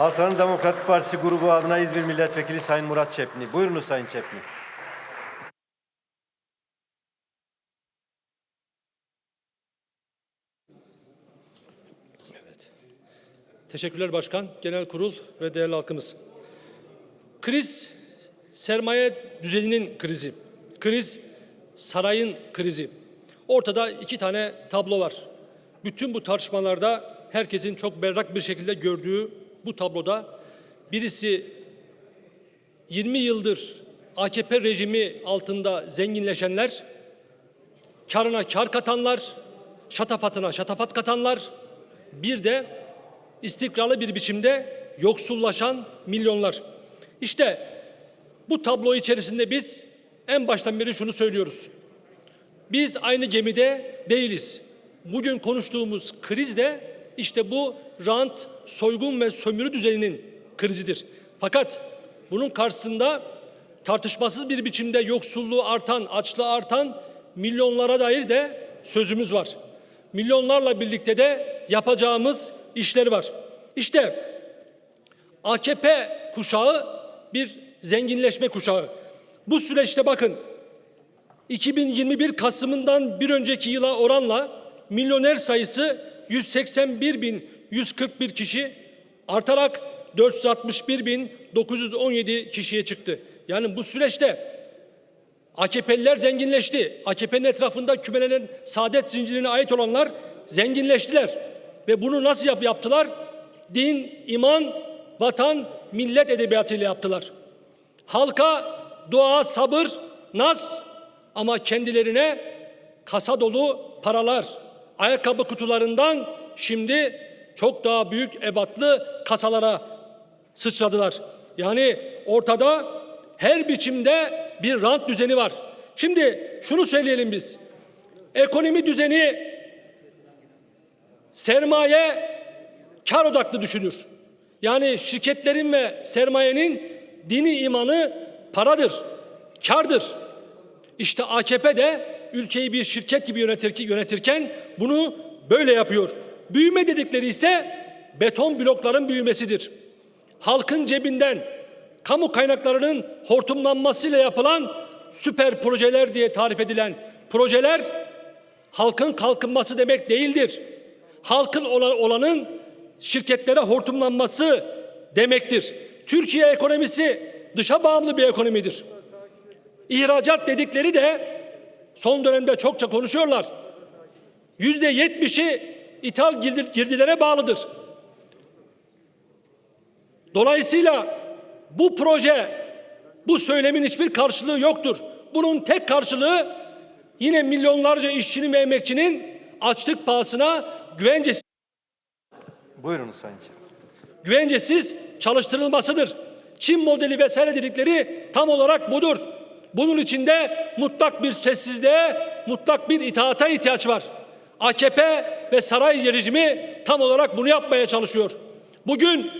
Halkların Demokratik Partisi grubu adına İzmir Milletvekili Sayın Murat Çepni. Buyurunuz Sayın Çepni. Teşekkürler Başkan, Genel Kurul ve değerli halkımız. Kriz sermaye düzeninin krizi. Kriz sarayın krizi. Ortada iki tane tablo var. Bütün bu tartışmalarda herkesin çok berrak bir şekilde gördüğü bu tabloda birisi 20 yıldır AKP rejimi altında zenginleşenler, karına kar katanlar, şatafatına şatafat katanlar, bir de istikrarlı bir biçimde yoksullaşan milyonlar. İşte bu tablo içerisinde biz en baştan beri şunu söylüyoruz. Biz aynı gemide değiliz. Bugün konuştuğumuz kriz de işte bu rant, soygun ve sömürü düzeninin krizidir. Fakat bunun karşısında tartışmasız bir biçimde yoksulluğu artan, açlığı artan milyonlara dair de sözümüz var. Milyonlarla birlikte de yapacağımız işleri var. İşte AKP kuşağı bir zenginleşme kuşağı. Bu süreçte bakın 2021 Kasım'ından bir önceki yıla oranla milyoner sayısı 181.141 kişi artarak 461.917 kişiye çıktı. Yani bu süreçte AKP'liler zenginleşti. AKP'nin etrafında kümelenen saadet zincirine ait olanlar zenginleştiler. Ve bunu nasıl yap yaptılar? Din, iman, vatan, millet edebiyatıyla yaptılar. Halka dua, sabır, naz ama kendilerine kasa dolu paralar, ayakkabı kutularından şimdi çok daha büyük ebatlı kasalara sıçradılar. Yani ortada her biçimde bir rant düzeni var. Şimdi şunu söyleyelim biz. Ekonomi düzeni sermaye kar odaklı düşünür. Yani şirketlerin ve sermayenin dini imanı paradır, kardır. İşte AKP de ülkeyi bir şirket gibi yönetir, yönetirken bunu böyle yapıyor. Büyüme dedikleri ise beton blokların büyümesidir. Halkın cebinden kamu kaynaklarının hortumlanmasıyla yapılan süper projeler diye tarif edilen projeler halkın kalkınması demek değildir. Halkın olanın şirketlere hortumlanması demektir. Türkiye ekonomisi dışa bağımlı bir ekonomidir. İhracat dedikleri de son dönemde çokça konuşuyorlar. Yüzde yetmişi ithal girdilere bağlıdır. Dolayısıyla bu proje, bu söylemin hiçbir karşılığı yoktur. Bunun tek karşılığı yine milyonlarca işçinin ve emekçinin açlık pahasına güvencesiz, Buyurunuz Sayın Çepni. güvencesiz çalıştırılmasıdır. Çin modeli vesaire dedikleri tam olarak budur. Bunun içinde mutlak bir sessizliğe, mutlak bir itaata ihtiyaç var. AKP ve saray rejimi tam olarak bunu yapmaya çalışıyor. Bugün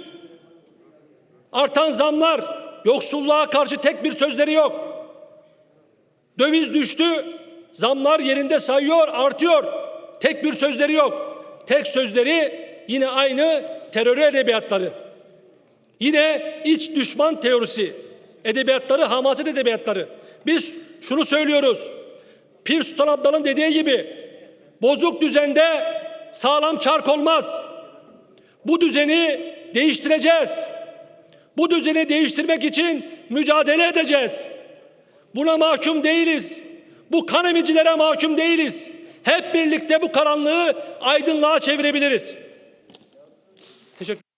artan zamlar, yoksulluğa karşı tek bir sözleri yok. Döviz düştü, zamlar yerinde sayıyor, artıyor. Tek bir sözleri yok. Tek sözleri yine aynı terör edebiyatları. Yine iç düşman teorisi, edebiyatları, hamaset edebiyatları. Biz şunu söylüyoruz. Pir Sultan Abdal'ın dediği gibi bozuk düzende sağlam çark olmaz. Bu düzeni değiştireceğiz. Bu düzeni değiştirmek için mücadele edeceğiz. Buna mahkum değiliz. Bu kan emicilere mahkum değiliz. Hep birlikte bu karanlığı aydınlığa çevirebiliriz. Teşekkür